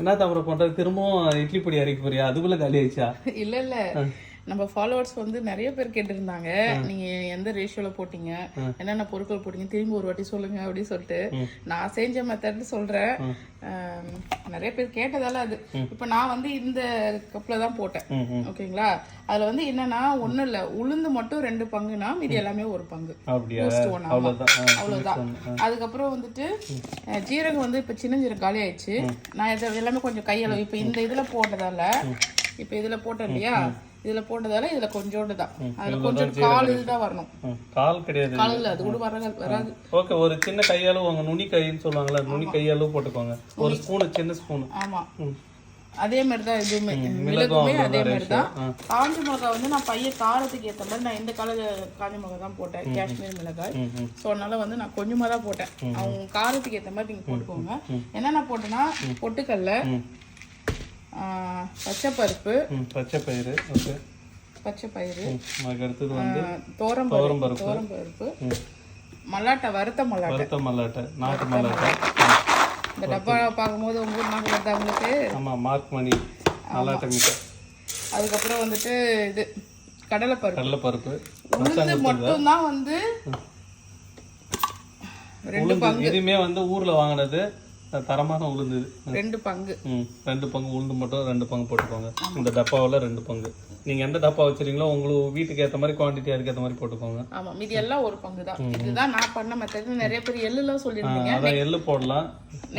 என்ன தவிர பண்றது? திரும்பவும் இட்லி பொடி அரைக்க போறியா? அதுக்குள்ள காலி ஆயிடுச்சா? இல்ல இல்ல. நம்ம ஃபாலோவர்ஸ் வந்து நிறைய பேர் கேட்டிருந்தாங்க. நீங்க எந்த ரேஷியோல போட்டீங்க? என்னென்ன பொருட்கள் போட்டீங்க? திரும்பி ஒரு வாட்டி சொல்லுங்க அப்படின்னு சொல்லிட்டு நான் செஞ்ச மெத்தட் சொல்றேன். நிறைய பேர் கேட்டதால அது. இப்ப நான் வந்து இந்த கப்ல தான் போட்டேன். ஓகேங்களா? அதுல வந்து என்னன்னா ஒண்ணும் இல்ல. உளுந்து மட்டும் ரெண்டு பங்குனா மீதி எல்லாமே ஒரு பங்கு. அவ்வளவுதான். அதுக்கப்புறம் வந்துட்டு ஜீரகம் வந்து இப்ப சின்ன ஜீரகம் காலி ஆயிடுச்சு நான் இதை எல்லாமே கொஞ்சம் கையளவு இப்ப இந்த இதுல போட்டதால இப்ப இதுல போட்டேன் இல்லையா? இதுல போட்டதால இதுல கொஞ்சோண்டு தான். அதுல கொஞ்சம் கால் இதுதான் வரணும். கால் கிடையாது. கால் இல்ல அது கூட வராது வராது. ஓகே ஒரு சின்ன கையளவு உங்க நுனி கைன்னு சொல்லுவாங்கல்ல நுனி கையளவு போட்டுக்கோங்க. ஒரு ஸ்பூனு சின்ன ஸ்பூனு. ஆமா. அதே மாதிரி தான் இதுவுமே மிளகுமே அதே மாதிரி தான் காஞ்ச மிளகாய் வந்து நான் பையன் காரத்துக்கு ஏத்த மாதிரி நான் இந்த கால காஞ்ச மிளகாய் தான் போட்டேன். காஷ்மீர் மிளகாய். ஸோ அதனால வந்து நான் கொஞ்சமா தான் போட்டேன். அவங்க காரத்துக்கு ஏத்த மாதிரி நீங்க போட்டுக்கோங்க. என்னென்ன போட்டேன்னா பொட்டுக்கல்ல பச்சைப்பருப்பு. ம், பச்சை பயிறு ஓகே. பச்சை பயிறு ம், அதுக்கு அடுத்தது வந்து தோரம் பருப்பு தோரம் பருப்பு ம். மல்லாட்டை வறுத்த மல்லாட்டை. வறுத்த மல்லாட்டை நாட்டு மல்லாட்டை. இந்த டப்பா பார்க்கும்போது உங்க ஊர் நாக்கு வருதா உங்களுக்கு? ஆமா மார்க் மணி மல்லாட்டை மீட்டை. அதுக்கப்புறம் வந்துட்டு இது கடலைப்பருப்பு. கடலைப்பருப்பு உளுந்து மட்டும்தான் வந்து ரெண்டு உளுந்து இதுவுமே வந்து ஊர்ல வாங்கினது தரமான உளுந்து இது. ரெண்டு பங்கு. ம் ரெண்டு பங்கு உளுந்து மட்டும் ரெண்டு பங்கு போட்டுக்கோங்க. இந்த டப்பாவில் ரெண்டு பங்கு. நீங்க எந்த டப்பா வச்சிருக்கீங்களோ உங்களுக்கு வீட்டுக்கு ஏத்த மாதிரி குவான்டிட்டி அதுக்கு ஏத்த மாதிரி போட்டுக்கோங்க. ஆமா மீதி எல்லாம் ஒரு பங்கு தான். இதுதான் நான் பண்ண மெத்தட். நிறைய பேர் எள்ளுலாம் சொல்லியிருந்தீங்க அதான் எள்ளு போடலாம்.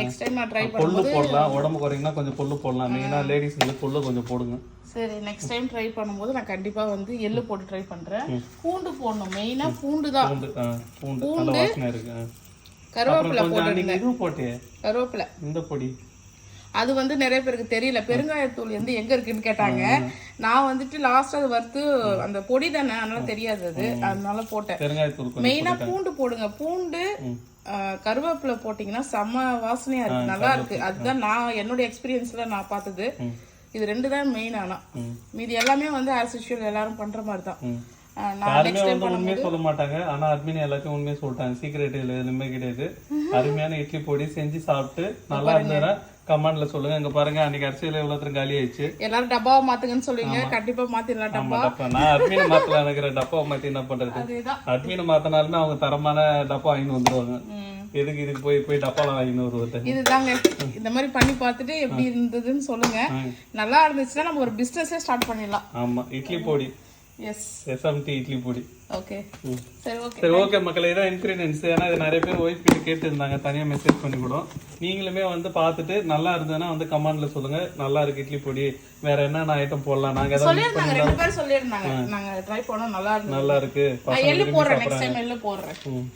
நெக்ஸ்ட் டைம் நான் ட்ரை பண்ணும்போது போடலாம். உடம்பு குறைங்கன்னா கொஞ்சம் கொள்ளு போடலாம். மெயினா லேடிஸ்ங்களுக்கு கொள்ளு கொஞ்சம் போடுங்க. சரி நெக்ஸ்ட் டைம் ட்ரை பண்ணும்போது நான் கண்டிப்பா வந்து எள்ளு போட்டு ட்ரை பண்றேன். பூண்டு போடணும். மெயினா பூண்டு தான். பூண்டு பூண்டு. கருவேப்பிலை இதுவும் போட்டே. கருவேப்பிலை. இந்த பொடி. அது வந்து நிறைய பேருக்கு தெரியல. பெருங்காயத்தூள் வந்து எங்க இருக்குன்னு கேட்டாங்க. நான் வந்துட்டு லாஸ்ட் அது வறுத்து அந்த பொடி தானே அதனால தெரியாது அது. அதனால போட்டேன். மெயினா பூண்டு போடுங்க. பூண்டு கருவேப்பிலை போட்டீங்கன்னா செம்ம வாசனையா இருக்கு. நல்லா இருக்கு. அதுதான் நான் என்னோட எக்ஸ்பீரியன்ஸ்ல நான் பார்த்தது. இது ரெண்டு தான் மெயின் ஆனா. மீதி எல்லாமே வந்து ஆஸ் யூஷுவல் எல்லாரும் பண்ற மாதிரி தான். யாருமே வந்து உண்மையே சொல்ல மாட்டாங்க. ஆனா அட்மின் எல்லாத்தையும் உண்மையை சொல்லிட்டாங்க. சீக்கிரட் எதுவுமே கிடையாது. அருமையான இட்லி பொடி செஞ்சு சாப்பிட்டு நல்லா இருந்ததுன்னா கமெண்ட்ல சொல்லுங்க. இங்க பாருங்க அன்னைக்கு அரிசியில எவ்வளவு காலி ஆயிடுச்சு. எல்லாரும் டப்பாவை மாத்துங்கன்னு சொல்லுவீங்க கண்டிப்பா மாத்திடலாம். ஆமா டப்பா. நான் அட்மினை மாத்தலாம் நினைக்கிற டப்பாவை மாத்தி என்ன பண்றது? அட்மினை மாத்தினாலுமே அவங்க தரமான டப்பா வாங்கிட்டு வந்துருவாங்க. எதுக்கு இதுக்கு போய் போய் டப்பாலாம் வாங்கிட்டு வருவது? இதுதாங்க. இந்த மாதிரி பண்ணி பார்த்துட்டு எப்படி இருந்ததுன்னு சொல்லுங்க. நல்லா இருந்துச்சுன்னா நம்ம ஒரு பிசினஸே ஸ்டார்ட் பண்ணிடலாம். ஆமா. இட்லி பொடி. எஸ் எஸ்எம்டி இட்லி பொடி ஓகே சரி ஓகே சரி ஓகே மக்களே இதான் இன்கிரீடியன்ஸ் ஏன்னா இது நிறைய பேர் ஒய்ஃப் கிட்ட கேட்டு இருந்தாங்க தனியா மெசேஜ் பண்ணி கூட. நீங்களுமே வந்து பார்த்துட்டு நல்லா இருந்ததுன்னா வந்து கமெண்ட்ல சொல்லுங்க. நல்லா இருக்கு இட்லி பொடி வேற என்னென்ன ஐட்டம் போடலாம்? நாங்க ரெண்டு ட்ரை பண்ணோம். நல்லா இருந்தது. நல்லா இருக்கு. எள்ளு போடுறேன். நெக்ஸ்ட் டைம் எள்ளு போடுறேன். ம்.